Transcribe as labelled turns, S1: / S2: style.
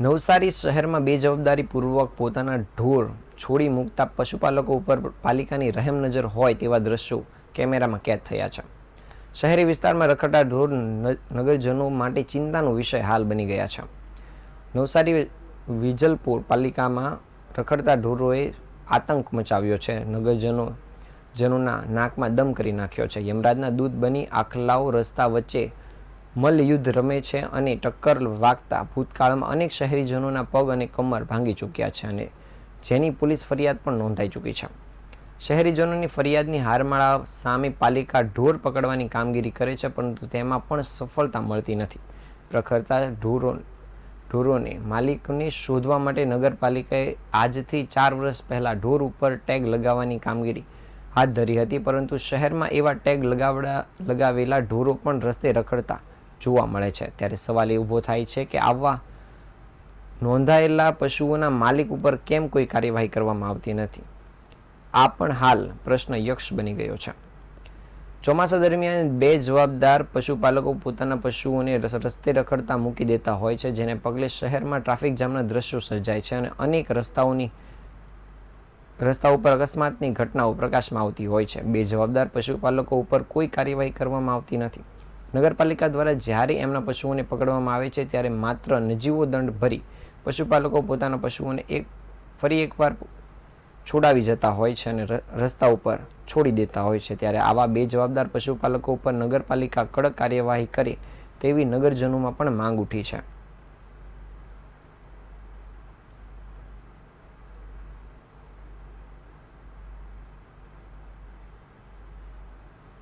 S1: નવસારી શહેરમાં બેજવાબદારીપૂર્વક પોતાના ઢોર છોડી મૂકતા પશુપાલકો ઉપર પાલિકાની રહેમ નજર હોય તેવા દ્રશ્યો કેમેરામાં કેદ થયા છે. શહેરી વિસ્તારમાં રખડતા ઢોર નગરજનો માટે ચિંતાનો વિષય હાલ બની ગયા છે. નવસારી વિજલપુર પાલિકામાં રખડતા ઢોરોએ આતંક મચાવ્યો છે. નગરજનો, જનોના નાકમાં દમ કરી નાખ્યો છે. યમરાજના દૂધ બની આખલાઓ રસ્તા વચ્ચે મલ્લયુદ્ધ રમે છે અને ટક્કર વાગતા ભૂતકાળમાં અનેક શહેરીજનોના પગ અને કમર ભાંગી ચૂક્યા છે અને જેની પોલીસ ફરિયાદ પણ નોંધાઈ ચૂકી છે. શહેરીજનોની ફરિયાદની હારમાળા સામે પાલિકા ઢોર પકડવાની કામગીરી કરે છે, પરંતુ તેમાં પણ સફળતા મળતી નથી. પ્રખરતા ઢોરો ઢોરોને માલિકને શોધવા માટે નગરપાલિકાએ આજથી ચાર વર્ષ પહેલાં ઢોર ઉપર ટેગ લગાવવાની કામગીરી હાથ ધરી હતી, પરંતુ શહેરમાં એવા ટેગ લગાવડા લગાવેલા ઢોરો પણ રસ્તે રખડતા જોવા મળે છે. ત્યારે સવાલ એ ઊભો થાય છે કે આવા નોંધાયેલા પશુઓના માલિક ઉપર કેમ કોઈ કાર્યવાહી કરવામાં આવતી નથી? આ પણ હાલ પ્રશ્ન યક્ષ બની ગયો છે. ચોમાસા દરમિયાન બે જવાબદાર પશુપાલકો પોતાના પશુઓને રસ્તે રખડતા મૂકી દેતા હોય છે, જેને પગલે શહેરમાં ટ્રાફિક જામના દ્રશ્યો સર્જાય છે અને અનેક રસ્તાઓની, રસ્તા ઉપર અકસ્માતની ઘટનાઓ પ્રકાશમાં આવતી હોય છે. બે જવાબદાર પશુપાલકો ઉપર કોઈ કાર્યવાહી કરવામાં આવતી નથી. નગરપાલિકા દ્વારા જ્યારે એમના પશુઓને પકડવામાં આવે છે, ત્યારે માત્ર નજીવો દંડ ભરી પશુપાલકો પોતાના પશુઓને એક, ફરી એકવાર છોડાવી જતા હોય છે અને રસ્તા ઉપર છોડી દેતા હોય છે. ત્યારે આવા બે જવાબદાર પશુપાલકો ઉપર નગરપાલિકા કડક કાર્યવાહી કરે તેવી નગરજનોમાં પણ માંગ ઉઠી છે.